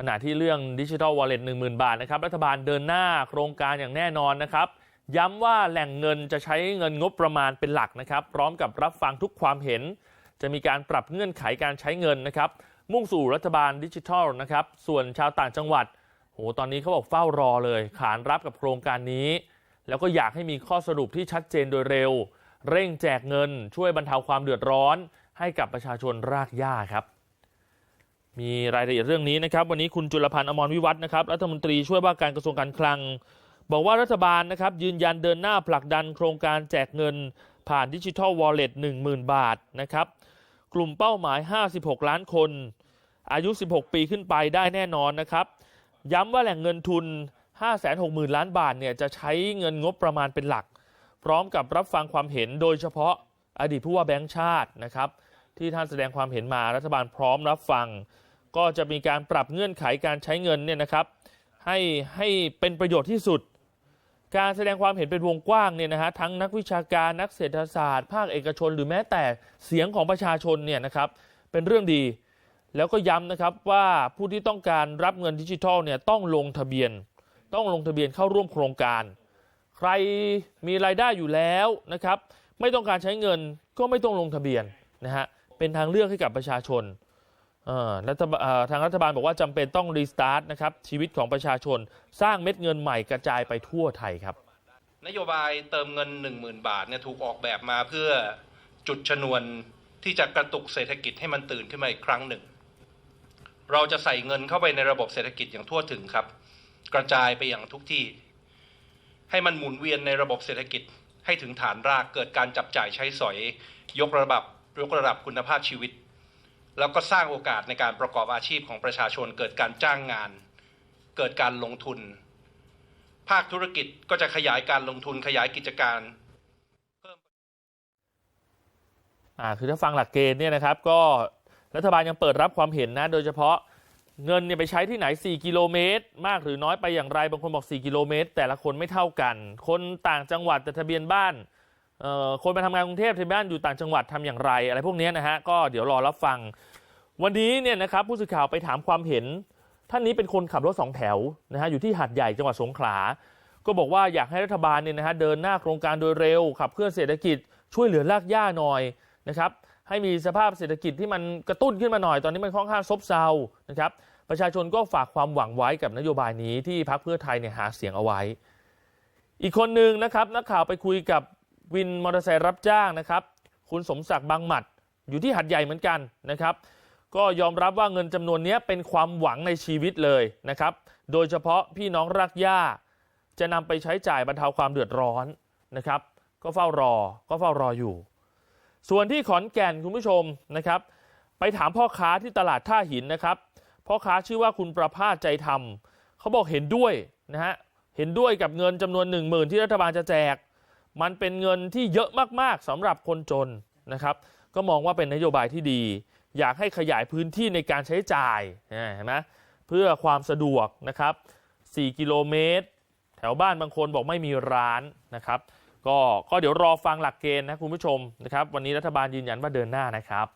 ขณะที่เรื่องดิจิทัลวอลเล็ต1 0,000บาทนะครับรัฐบาลเดินหน้าโครงการอย่างแน่นอนนะครับ ย้ำว่าแหล่งเงินจะใช้เงินงบประมาณเป็นหลักนะครับ พร้อมกับรับฟังทุกความเห็น จะมีการปรับเงื่อนไขการใช้เงินนะครับ มุ่งสู่รัฐบาลดิจิทัลนะครับ ส่วนชาวต่างจังหวัดโหตอนนี้เขาบอกเฝ้ารอเลย ขานรับกับโครงการนี้ แล้วก็อยากให้มีข้อสรุปที่ชัดเจนโดยเร็ว เร่งแจกเงิน ช่วยบรรเทาความเดือดร้อน ให้กับประชาชนรากหญ้าครับ มีรายละเอียดเรื่องนี้นะครับ วันนี้คุณจุลพันธ์อมรวิวัฒนะครับรัฐมนตรีช่วยว่าการกระทรวงการคลัง บอกว่ารัฐบาลนะครับยืนยันเดินหน้าผลักดันโครงการแจกเงินผ่านดิจิทัลวอลเล็ต10,000 บาทนะครับ กลุ่มเป้าหมาย 56 ล้านคน อายุ 16 ปีขึ้นไปได้แน่นอนนะครับ ย้ำว่าแหล่งเงินทุน 560,000 ล้านบาทเนี่ยจะใช้เงินงบประมาณเป็นหลัก พร้อมกับรับฟังความเห็นโดยเฉพาะอดีตผู้ว่าแบงค์ชาตินะครับ ที่ท่านแสดงความเห็นมารัฐบาลพร้อมรับฟัง ก็จะมีการปรับเงื่อนไขการใช้เงินเนี่ยนะครับให้ให้เป็นประโยชน์ที่สุด การแสดงความเห็นเป็นวงกว้างเนี่ยนะฮะทั้งนักวิชาการนักเศรษฐศาสตร์ ภาคเอกชน หรือแม้แต่เสียงของประชาชนเนี่ยนะครับเป็นเรื่องดี แล้วก็ย้ำนะครับว่าผู้ที่ต้องการรับเงินดิจิทัลเนี่ยต้องลงทะเบียน ต้องลงทะเบียนเข้าร่วมโครงการ ใครมีรายได้อยู่แล้วนะครับไม่ต้องการใช้เงินก็ไม่ต้องลงทะเบียนนะฮะเป็นทางเลือกให้กับประชาชน รัฐบาลเออทางรัฐบาลบอกว่าจำเป็นต้องรีสตาร์ทนะครับชีวิตของประชาชนสร้างเม็ดเงินใหม่กระจายไปทั่วไทยครับ นโยบายเติมเงิน 10,000 บาทเนี่ยถูกออกแบบมาเพื่อจุดชนวนที่จะกระตุกเศรษฐกิจให้มันตื่นขึ้นมาอีกครั้งหนึ่ง เราจะใส่เงินเข้าไปในระบบเศรษฐกิจอย่างทั่วถึงครับ กระจายไปอย่างทุกที่ ให้มันหมุนเวียนในระบบเศรษฐกิจให้ถึงฐานรากเกิดการจับจ่ายใช้สอย ยกระดับยกระดับคุณภาพชีวิต แล้วก็สร้างโอกาสในการประกอบอาชีพของประชาชน เกิดการจ้างงาน เกิดการลงทุน ภาคธุรกิจก็จะขยายการลงทุนขยายกิจการอ่าคือถ้าฟังหลักเกณฑ์เนี่ยนะครับ ก็รัฐบาลยังเปิดรับความเห็นนะ โดยเฉพาะเงินเนี่ยไปใช้ที่ไหน 4 กิโลเมตร มากหรือน้อยไปอย่างไร บางคนบอก 4 กิโลเมตร แต่ละคนไม่เท่ากัน คนต่างจังหวัดแต่ทะเบียนบ้าน คนไปทำงานกรุงเทพทะเบียนบ้านอยู่ต่างจังหวัดทำอย่างไร อะไรพวกนี้นะฮะก็เดี๋ยวรอรับฟัง วันนี้เนี่ยนะครับผู้สื่อข่าวไปถามความเห็น ท่านนี้เป็นคนขับรถสองแถวนะฮะอยู่ที่หาดใหญ่จังหวัดสงขลา ก็บอกว่าอยากให้รัฐบาลเนี่ยนะฮะเดินหน้าโครงการโดยเร็ว ขับเคลื่อนเศรษฐกิจช่วยเหลือรากหญ้าหน่อยนะครับให้มีสภาพเศรษฐกิจที่มันกระตุ้นขึ้นมาหน่อยตอนนี้มันค่อนข้างซบเซานะครับประชาชนก็ฝากความหวังไว้กับนโยบายนี้ที่พรรคเพื่อไทยเนี่ยหาเสียงเอาไว้ อีกคนหนึ่งนะครับนักข่าวไปคุยกับ วินมอเตอร์ไซค์รับจ้างนะครับ คุณสมศักดิ์บางหมัด อยู่ที่หัดใหญ่เหมือนกันนะครับ ก็ยอมรับว่าเงินจำนวนนี้เป็นความหวังในชีวิตเลยนะครับ โดยเฉพาะพี่น้องรักหญ้าจะนำไปใช้จ่ายบรรเทาความเดือดร้อนนะครับ ก็เฝ้ารอก็เฝ้ารออยู่ ส่วนที่ขอนแก่นคุณผู้ชมนะครับ ไปถามพ่อค้าที่ตลาดท่าหินนะครับพ่อค้าชื่อว่าคุณประภาสใจธรรมเขาบอกเห็นด้วยนะฮะเห็นด้วยกับเงินจำนวน1 0,000ที่รัฐบาลจะแจก มันเป็นเงินที่เยอะมากๆสำหรับคนจนนะครับ ก็มองว่าเป็นนโยบายที่ดี อยากให้ขยายพื้นที่ในการใช้จ่ายนะเห็นไหมเพื่อความสะดวกนะครับ 4 กิโลเมตร แถวบ้านบางคนบอกไม่มีร้านนะครับก็ก็เดี๋ยวรอฟังหลักเกณฑ์นะคุณผู้ชมนะครับ วันนี้รัฐบาลยืนยันว่าเดินหน้านะครับ